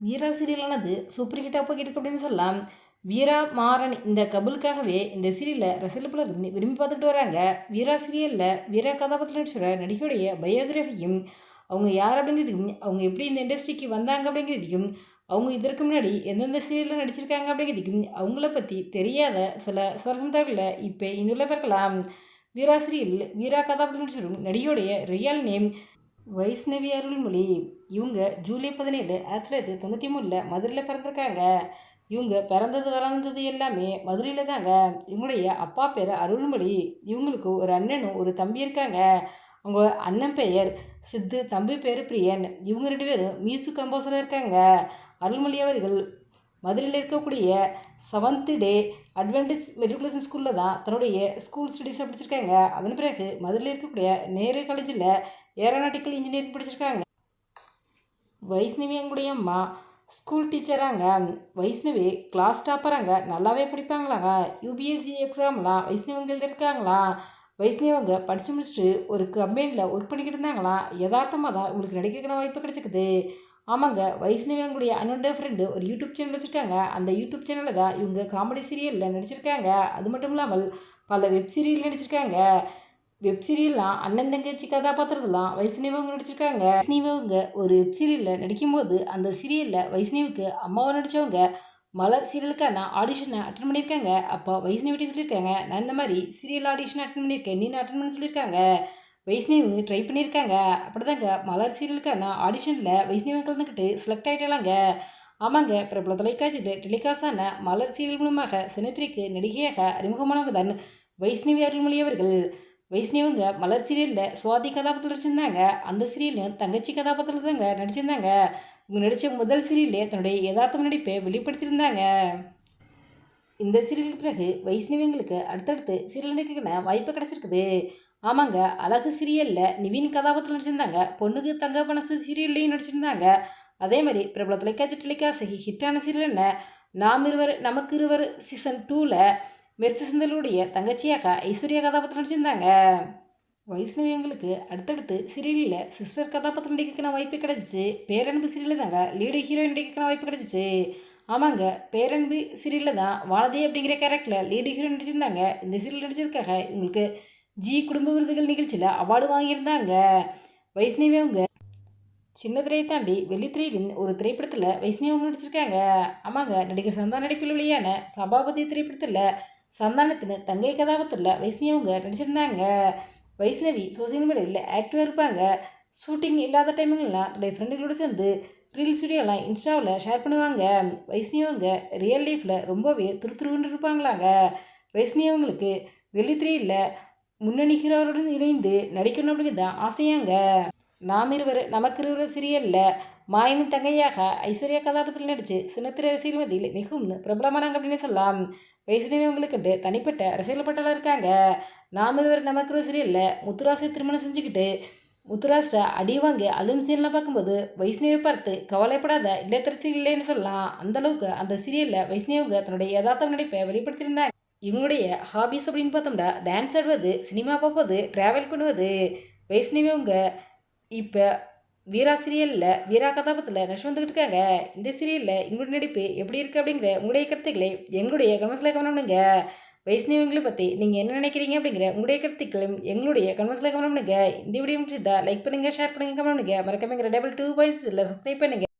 வீரா சீரியலானது super ஹிட்டாக போய்கிட்டு இருக்கு அப்படின்னு சொல்லலாம். வீரா மாறன் இந்த கபுலுக்காகவே இந்த சீரியலை ரசிகர்கள் பலர் விரும்பி- விரும்பி பார்த்துட்டு வராங்க. வீரா சீரியலில் வீரா கதாபாத்திரம் நடிச்சுற நடிகையுடைய பயோகிராஃபியும் அவங்க யார் அப்படிங்கிறதுக்கும் அவங்க எப்படி இந்த இண்டஸ்ட்ரிக்கு வந்தாங்க அப்படிங்கிறதுக்கும் அவங்க இதற்கு முன்னாடி எந்தெந்த சீரியலில் நடிச்சிருக்காங்க அப்படிங்கிறதுக்கும் அவங்கள பற்றி தெரியாத சில சுவாரஸ்யம் தகவலை இப்போ இன்னுள்ள பார்க்கலாம் வீரா சீரியல் வீரா கதாபாத்திரம் நடிச்சிடும் நடிகையுடைய ரியல் நேம் வைஷ்ணவி அருள்மொழி இவங்க ஜூலை பதினேழு ஆயிரத்தி தொள்ளாயிரத்தி தொண்ணூற்றி மூணில் மதுரையில் பிறந்திருக்காங்க. இவங்க பிறந்தது வளர்ந்தது எல்லாமே மதுரையில் தாங்க. இவங்களுடைய அப்பா பேர் அருள்மொழி இவங்களுக்கு ஒரு அண்ணனும் ஒரு தம்பி இருக்காங்க. அவங்க அண்ணன் பெயர் சித்து தம்பி பேர் பிரியன். இவங்க ரெண்டு பேரும் மியூசிக் கம்போசராக இருக்காங்க. அருள்மொழி அவர்கள் மதுரையில் இருக்கக்கூடிய செவன்த்து டே அட்வென்டிஸ் மெட்ரிகுலேஷன் ஸ்கூலில் தான் தன்னுடைய ஸ்கூல் ஸ்டடீஸை படிச்சிருக்காங்க. அதன் பிறகு மதுரையில் இருக்கக்கூடிய நேரு காலேஜில் ஏரோநாட்டிக்கல் இன்ஜினியரிங் படிச்சிருக்காங்க. வைஷ்ணவி எங்களுடைய அம்மா ஸ்கூல் டீச்சராங்க வைஷ்ணவி கிளாஸ் டாப்பராங்க நல்லாவே படிப்பாங்களாங்க. யூபிஎஸ்சி எக்ஸாம்லாம் வைஷ்ணவங்க எழுதியிருக்காங்களா வைஷ்ணவங்க படித்து முடிச்சுட்டு ஒரு கம்பெனியில் ஒர்க் பண்ணிக்கிட்டு இருந்தாங்களாம் யதார்த்தமாக தான் உங்களுக்கு நடிக்கிறதுக்கான வாய்ப்பு கிடைச்சிக்குது. ஆமாங்க வைஷ்ணவி அண்ணனுடைய ஃப்ரெண்டு ஒரு யூடியூப் சேனல் வச்சுருக்காங்க. அந்த யூடியூப் சேனலில் தான் இவங்க காமெடி சீரியலில் நடிச்சிருக்காங்க. அது மட்டும் இல்லாமல் பல வெப் சீரியல் நடிச்சிருக்காங்க. வெப் சீரியல்லாம் அண்ணன் தங்கச்சி கதாபாத்திரத்தெல்லாம் வைஷ்ணவங்க நடிச்சிருக்காங்க. வைஷ்ணவங்க ஒரு வெப் சீரியலில் நடிக்கும்போது அந்த சீரியலில் வைஷ்ணவிக்கு அம்மாவை நடித்தவங்க மலர் சீரியலுக்கான ஆடிஷனை அட்டன் பண்ணியிருக்காங்க. அப்போ வைஷ்ணவிட்டி சொல்லியிருக்காங்க நான் இந்த மாதிரி சீரியல் ஆடிஷன் அட்டன் பண்ணியிருக்கேன். நீ அட்டன் பண்ண சொல்லியிருக்காங்க? வைஷ்ணவங்க ட்ரை பண்ணியிருக்காங்க. அப்படிதாங்க மலர் சீரியலுக்கான ஆடிஷனில் வைஷ்ணவி கலந்துக்கிட்டு செலக்ட் ஆகிட்டாலாங்க ஆமாங்க பிரபல தொலைக்காட்சியில் டெலிகாஸ்டான மலர் சீரியல் மூலமாக சினத்திரிக்கு நடிகையாக அறிமுகமானவங்க தான் வைஷ்ணவி அருள்மொழி அவர்கள். வைஷ்ணவங்க மலர் சீரியலில் சுவாதி கதாபாத்திரம் நடிச்சிருந்தாங்க. அந்த சீரியல்லையும் தங்கச்சி கதாபாத்திரத்தில் தாங்க நடிச்சிருந்தாங்க. இவங்க நடித்த முதல் சீரியல்லே தன்னுடைய யதார்த்தம் நடிப்பை வெளிப்படுத்தியிருந்தாங்க. இந்த சீரியலுக்கு பிறகு வைஷ்ணவிங்களுக்கு அடுத்தடுத்து சீரியல் நடிக்கிறதுக்கான வாய்ப்பு கிடச்சிருக்குது. ஆமாங்க அழகு சீரியலில் நிவின் கதாபாத்திரம் நடிச்சிருந்தாங்க பொண்ணுக்கு தங்க பனசு சீரியல்லையும் நடிச்சிருந்தாங்க. அதே மாதிரி பிரபல தொலைக்காட்சி டெலிகாசி ஹிட்டான சீரியல் என்ன? நாம் இருவர் நமக்கு இருவர் சீசன் டூவில் மெர்சி சிந்தலுடைய தங்கச்சியாக ஐஸ்வர்யா கதாபாத்திரம் நடிச்சிருந்தாங்க. வைஷ்ணவியங்களுக்கு அடுத்தடுத்து சீரியலில் சிஸ்டர் கதாபாத்திரம் நடிக்கிற வாய்ப்பு கிடச்சிச்சு. பேரன்பு சீரியலில் தாங்க லீடு ஹீரோயின் நடிக்கிற வாய்ப்பு கிடச்சிச்சு. ஆமாங்க பேரன்பு சீரியலில் தான் வானதி அப்படிங்கிற கேரக்டரில் லீடு ஹீரோயின் நடிச்சிருந்தாங்க. இந்த சீரியல் நடிச்சதுக்காக உங்களுக்கு ஜி குடும்ப விருதுகள் நிகழ்ச்சியில் அவார்டு வாங்கியிருந்தாங்க. வைஷ்ணவி அவங்க சின்ன திரையை தாண்டி வெள்ளித்திரையிலின் ஒரு திரைப்படத்தில் வைஷ்ணவி அவங்க நடிச்சிருக்காங்க. ஆமாங்க நடிகர் சந்தான நடிப்பில் வெளியான சபாபதி திரைப்படத்தில் சந்தானத்தின் தங்கை கதாபாத்திரத்தில் வைஷ்ணவி அவங்க நடிச்சிருந்தாங்க. வைஷ்ணவி சோசியல் மீடியாவில் ஆக்டிவாக இருப்பாங்க. ஷூட்டிங் இல்லாத டைமுங்கெல்லாம் தன்னுடைய ஃப்ரெண்டுகளோடு சேர்ந்து ரீல்ஸ் வீடியோலாம் இன்ஸ்டாவில் ஷேர் பண்ணுவாங்க. வைஷ்ணவங்க ரியல் லைஃப்பில் ரொம்பவே துருதுருன்னு இருப்பாங்களாங்க. வைஷ்ணவங்களுக்கு வெள்ளித்திரையில் முன்னணி ஹீரோருடன் இணைந்து நடிக்கணும் அப்படிங்கிறது தான் ஆசையாங்க. நாம் இருவர் நமக்கு இருவர் சீரியலில் மாயனின் தங்கையாக ஐஸ்வர்யா கதாபாத்திரத்தில் நடித்து சின்னத்திரை ரசிகர் மத்தியில் மிகவும் பிரபலமானாங்க அப்படின்னு சொல்லலாம். வயசுலேயே அவங்களுக்கு தனிப்பட்ட ரசிகர்கள் பட்டாளம் இருக்காங்க. நாம் இருவர் நமக்கு இருவர் சீரியலில் முத்துராசை திருமணம் செஞ்சுக்கிட்டு முத்துராஷ்டா அடி வாங்கி அலும் சீன்லாம் பார்க்கும்போது வைஷ்ணவியை பார்த்து கவலைப்படாத இல்லத்தரசி இல்லைன்னு சொல்லலாம். அந்தளவுக்கு அந்த சீரியலில் வைஷ்ணவிங்க தன்னுடைய யதார்த்தம் நடிப்பை வெளிப்படுத்தியிருந்தாங்க. இவங்களுடைய ஹாபிஸ் அப்படின்னு பார்த்தோம்னா டான்ஸ் ஆடுவது சினிமா பார்ப்பது ட்ராவல் பண்ணுவது வைஷ்ணவங்க அவங்க இப்போ வீரா சீரியலில் வீரா கதாபாத்திரத்தில் நடிச்சு வந்துக்கிட்டு இருக்காங்க. இந்த சீரியலில் எங்களுடைய நடிப்பு எப்படி இருக்குது அப்படிங்கிற உங்களுடைய கருத்துக்களை எங்களுடைய கமெண்ட்ஸில் கவனம்னுங்க வைஷ்ணவங்களை வைஷ்ணவிங்களை பற்றி நீங்கள் என்ன நினைக்கிறீங்க அப்படிங்கிற உங்களுடைய கருத்துக்களும் எங்களுடைய கமெண்ட்ஸில் கமெண்ட் பண்ணுங்க. இந்த வீடியோ முடிச்சதா லைக் பண்ணுங்கள் ஷேர் பண்ணுங்கள் கமெண்ட் பண்ணுங்கள் டபுள் டூ பாயிண்ட்ஸ் இல்லை சப்ஸ்கிரைப் பண்ணுங்கள்